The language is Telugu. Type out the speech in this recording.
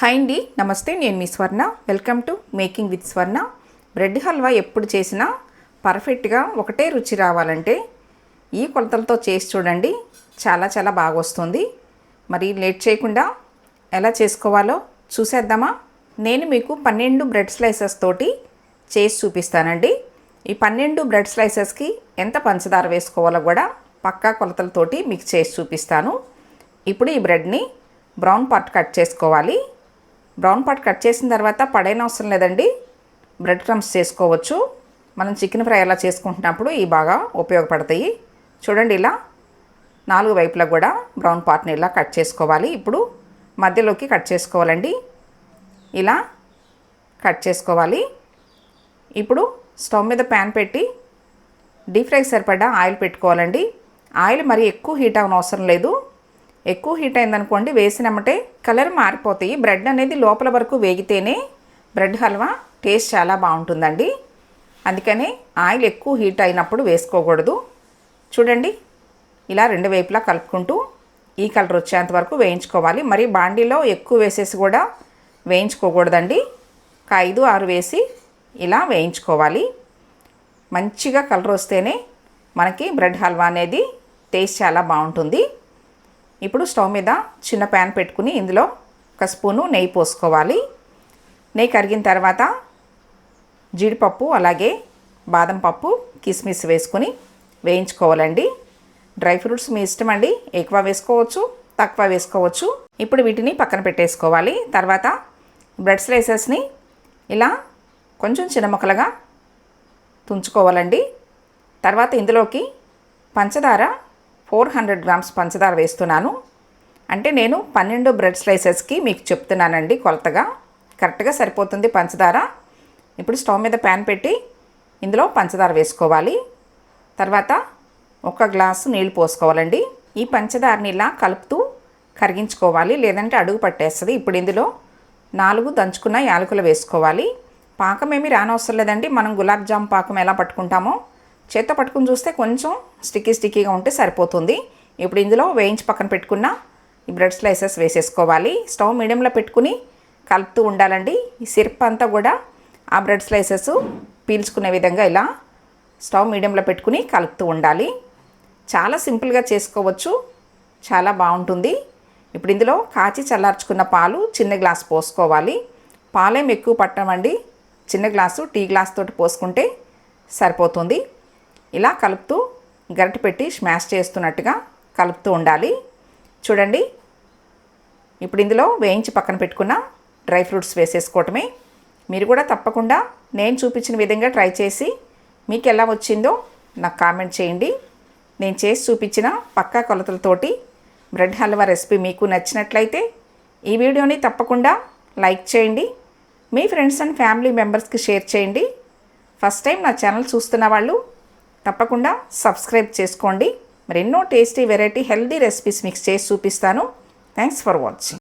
హాయ్ అండి నమస్తే నేను మీ Swarna. Welcome to making with Swarna bread halwa ఎప్పుడు చేసినా పర్ఫెక్ట్గా ఒకటే రుచి రావాలంటే ఈ కొలతలతో చేసి చూడండి చాలా చాలా బాగా వస్తుంది మరి లేట్ చేయకుండా ఎలా చేసుకోవాలో చూసేద్దామా? నేను మీకు పన్నెండు బ్రెడ్ స్లైసెస్ తోటి చేసి చూపిస్తానండి. ఈ పన్నెండు బ్రెడ్ స్లైసెస్కి ఎంత పంచదార వేసుకోవాలో కూడా పక్కా కొలతలతోటి మీకు చేసి చూపిస్తాను. ఇప్పుడు ఈ బ్రెడ్ని బ్రౌన్ పార్ట్ కట్ చేసుకోవాలి. బ్రౌన్ పార్ట్ కట్ చేసిన తర్వాత పడైన అవసరం లేదండి. బ్రెడ్ క్రమ్స్ చేసుకోవచ్చు. మనం చికెన్ ఫ్రై ఎలా చేసుకుంటున్నప్పుడు ఇవి బాగా ఉపయోగపడతాయి. చూడండి ఇలా నాలుగు వైపులా కూడా బ్రౌన్ పార్ట్ని ఇలా కట్ చేసుకోవాలి. ఇప్పుడు మధ్యలోకి కట్ చేసుకోవాలండి. ఇలా కట్ చేసుకోవాలి. ఇప్పుడు స్టవ్ మీద ప్యాన్ పెట్టి డీప్ ఫ్రైకి సరిపడా ఆయిల్ పెట్టుకోవాలండి. ఆయిల్ మరి ఎక్కువ హీట్ అవ్వనవసరం అవసరం లేదు. ఎక్కువ హీట్ అయిందనుకోండి వేసినమ్మటే కలర్ మారిపోతాయి. బ్రెడ్ అనేది లోపల వరకు వేగితేనే బ్రెడ్ హల్వా టేస్ట్ చాలా బాగుంటుందండి. అందుకని ఆయిల్ ఎక్కువ హీట్ అయినప్పుడు వేసుకోకూడదు. చూడండి ఇలా రెండు వైపులా కలుపుకుంటూ ఈ కలర్ వచ్చేంత వరకు వేయించుకోవాలి. మరి బాండీలో ఎక్కువ వేసేసి కూడా వేయించుకోకూడదండి. ఒక ఐదు ఆరు వేసి ఇలా వేయించుకోవాలి. మంచిగా కలర్ వస్తేనే మనకి బ్రెడ్ హల్వా అనేది టేస్ట్ చాలా బాగుంటుంది. ఇప్పుడు స్టవ్ మీద చిన్న ప్యాన్ పెట్టుకుని ఇందులో ఒక స్పూను నెయ్యి పోసుకోవాలి. నెయ్యి కరిగిన తర్వాత జీడిపప్పు అలాగే బాదం పప్పు కిస్మిస్ వేసుకుని వేయించుకోవాలండి. డ్రై ఫ్రూట్స్ మీ ఇష్టం అండి. ఎక్కువ వేసుకోవచ్చు తక్కువ వేసుకోవచ్చు. ఇప్పుడు వీటిని పక్కన పెట్టేసుకోవాలి. తర్వాత బ్రెడ్ స్లైసెస్ని ఇలా కొంచెం చిన్న ముక్కలుగా తుంచుకోవాలండి. తర్వాత ఇందులోకి పంచదార ఫోర్ హండ్రెడ్ గ్రామ్స్ పంచదార వేస్తున్నాను. అంటే నేను పన్నెండు బ్రెడ్ స్లైసెస్కి మీకు చెప్తున్నానండి కొలతగా. కరెక్ట్గా సరిపోతుంది పంచదార. ఇప్పుడు స్టవ్ మీద ప్యాన్ పెట్టి ఇందులో పంచదార వేసుకోవాలి. తర్వాత ఒక గ్లాసు నీళ్ళు పోసుకోవాలండి. ఈ పంచదారని ఇలా కలుపుతూ కరిగించుకోవాలి. లేదంటే అడుగు పట్టేస్తుంది. ఇప్పుడు ఇందులో నాలుగు దంచుకున్న యాలకులు వేసుకోవాలి. పాకం ఏమి రానవసరం లేదండి. మనం గులాబ్ జామ్ పాకం ఎలా పట్టుకుంటామో చేత్తో పట్టుకుని చూస్తే కొంచెం స్టిక్కీ స్టిక్కీగా ఉంటే సరిపోతుంది. ఇప్పుడు ఇందులో వేయించి పక్కన పెట్టుకున్న ఈ బ్రెడ్ స్లైసెస్ వేసేసుకోవాలి. స్టవ్ మీడియంలో పెట్టుకుని కలుపుతూ ఉండాలండి. ఈ సిరప్ అంతా కూడా ఆ బ్రెడ్ స్లైసెస్ పీల్చుకునే విధంగా ఇలా స్టవ్ మీడియంలో పెట్టుకుని కలుపుతూ ఉండాలి. చాలా సింపుల్గా చేసుకోవచ్చు. చాలా బాగుంటుంది. ఇప్పుడు ఇందులో కాచి చల్లార్చుకున్న పాలు చిన్న గ్లాస్ పోసుకోవాలి. పాలేం ఎక్కువ పట్టమండి. చిన్న గ్లాసు టీ గ్లాస్ తోటి పోసుకుంటే సరిపోతుంది. ఇలా కలుపుతూ గరిటె పెట్టి స్మాష్ చేస్తున్నట్టుగా కలుపుతూ ఉండాలి. చూడండి. ఇప్పుడు ఇందులో వేయించి పక్కన పెట్టుకున్న డ్రై ఫ్రూట్స్ వేసేసుకోవటమే. మీరు కూడా తప్పకుండా నేను చూపించిన విధంగా ట్రై చేసి మీకు ఎలా వచ్చిందో నాకు కామెంట్ చేయండి. నేను చేసి చూపించిన పక్కా కొలతలతోటి బ్రెడ్ హల్వా రెసిపీ మీకు నచ్చినట్లయితే ఈ వీడియోని తప్పకుండా లైక్ చేయండి. మీ ఫ్రెండ్స్ అండ్ ఫ్యామిలీ మెంబర్స్కి షేర్ చేయండి. ఫస్ట్ టైం నా ఛానల్ చూస్తున్న వాళ్ళు తప్పకుండా సబ్స్క్రైబ్ చేసుకోండి. మరెన్నో tasty variety healthy recipes mix చేసి చూపిస్తాను. Thanks for watching